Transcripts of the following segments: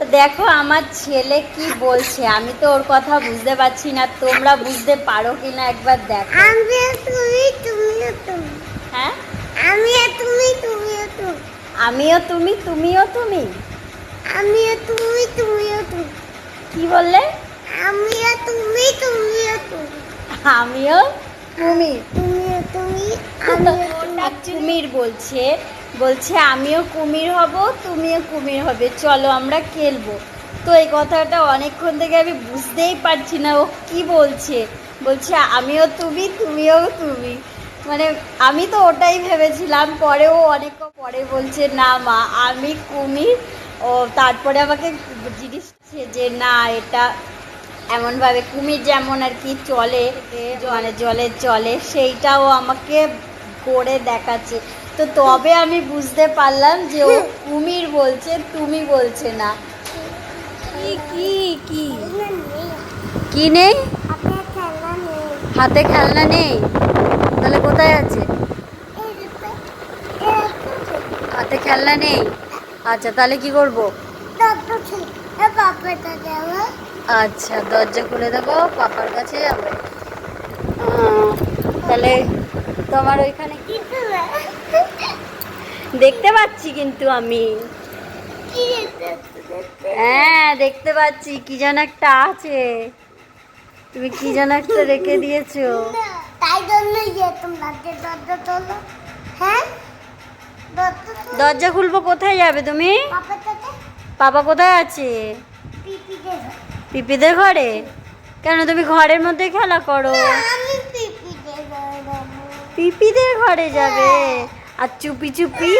দেখো আমার ছেলে কি বলছে? আমি তো ওর কথা বুঝতে পারছি না। তোমরা বুঝতে পারো কিনা একবার দেখো। আমি তুমি তুমিও তুমি। হ্যাঁ? আমি আর তুমি তুমিও তুমি। আমিও তুমি তুমিও তুমি? আমি আর তুমি তুমিও তুমি। কি বললে? আমি আর তুমি তুমিও তুমি। আমিও তুমি। তুমিও তুমি আমিও ওটা কুমির বলছে বলছে, আমিও কুমির হব, তুমিও কুমির হবে। চলো আমরা খেলব। তো এই কথাটা অনেকক্ষণ থেকে আমি বুঝতেই পারছি না, ও কি বলছে? বলছে, আমিও তুমি, তুমিও তুমি। মানে আমি তো ওটাই ভেবেছিলাম পরেও অনেক পরে বলছে, না মা, আমি কুমির। ও তারপরে আমাকে জিনিস যে, না, এটা এমনভাবে কুমির যেমন আর কি চলে মানে জলে চলে, সেইটাও আমাকে করে দেখাচ্ছে। তো তবে আমি বুঝতে পারলাম যে ও কুমির বলছে তুমি বলছে না। কি কি কি? কি নেই? হাতে খেলনা নেই। তাহলে কোথায় আছে? হাতে খেলনা নেই? আচ্ছা তাহলে কি করব? আচ্ছা দরজা খুলে দেবো পাপার কাছে যাব। তাহলে তোমার ওইখানে দেখতে পাচ্ছি কিন্তু আমি। হ্যাঁ দেখতে পাচ্ছি। কি যেন একটা আছে। তুমি কি যেন একটা রেখে দিয়েছ। তাই জন্য হ্যাঁ? দরজা খুলবো কোথায় যাবে তুমি? পাপা কোথায় আছে? পিপি পিপিদের ঘরে? কেন তুমি ঘরের মধ্যে খেলা করো? পিপিদের ঘরে যাবে। আর চুপি চুপি?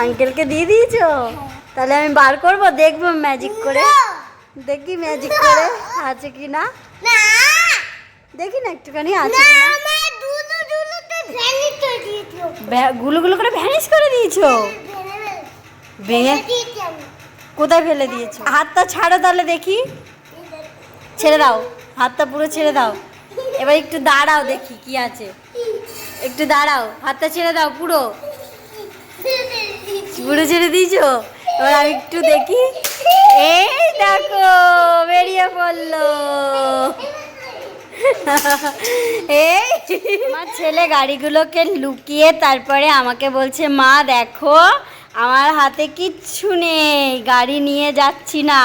আঙ্কেলকে দিয়ে দিয়েছ? তাহলে আমি বার করব, দেখব ম্যাজিক করে। দেখি ম্যাজিক করে আছে কি না দেখি না একটুখানি আছে গুলো গুলো করে ভ্যানিশ করে দিয়েছ? ভেঙে কোথায় ফেলে দিয়েছ? হাতটা ছাড়ো তাহলে দেখি। ছেড়ে দাও, হাতটা পুরো ছেড়ে দাও। এবার একটু দাঁড়াও দেখি কি আছে। একটু দাঁড়াও, হাতটা ছেড়ে দাও পুরো। পুরো ছেড়ে দিয়েছ? এবার আমি একটু দেখি। এই দেখো, বেরিয়ে পড়ল। এই, আমার ছেলে গাড়িগুলোকে লুকিয়ে তারপরে আমাকে বলছে, মা, দেখো, আমার হাতে কিচ্ছু নেই, গাড়ি নিয়ে যাচ্ছি না।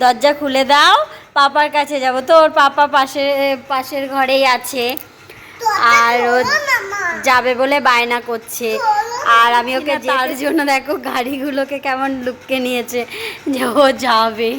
দরজা খুলে দাও পাপার কাছে যাব। তো ওর পাপা পাশে পাশের ঘরেই আছে। আর ও যাবে বলে বায়না করছে। আর আমি ওকে তার জন্য দেখো গাড়িগুলোকে কেমন লুককে নিয়েছে যে ও যাবে।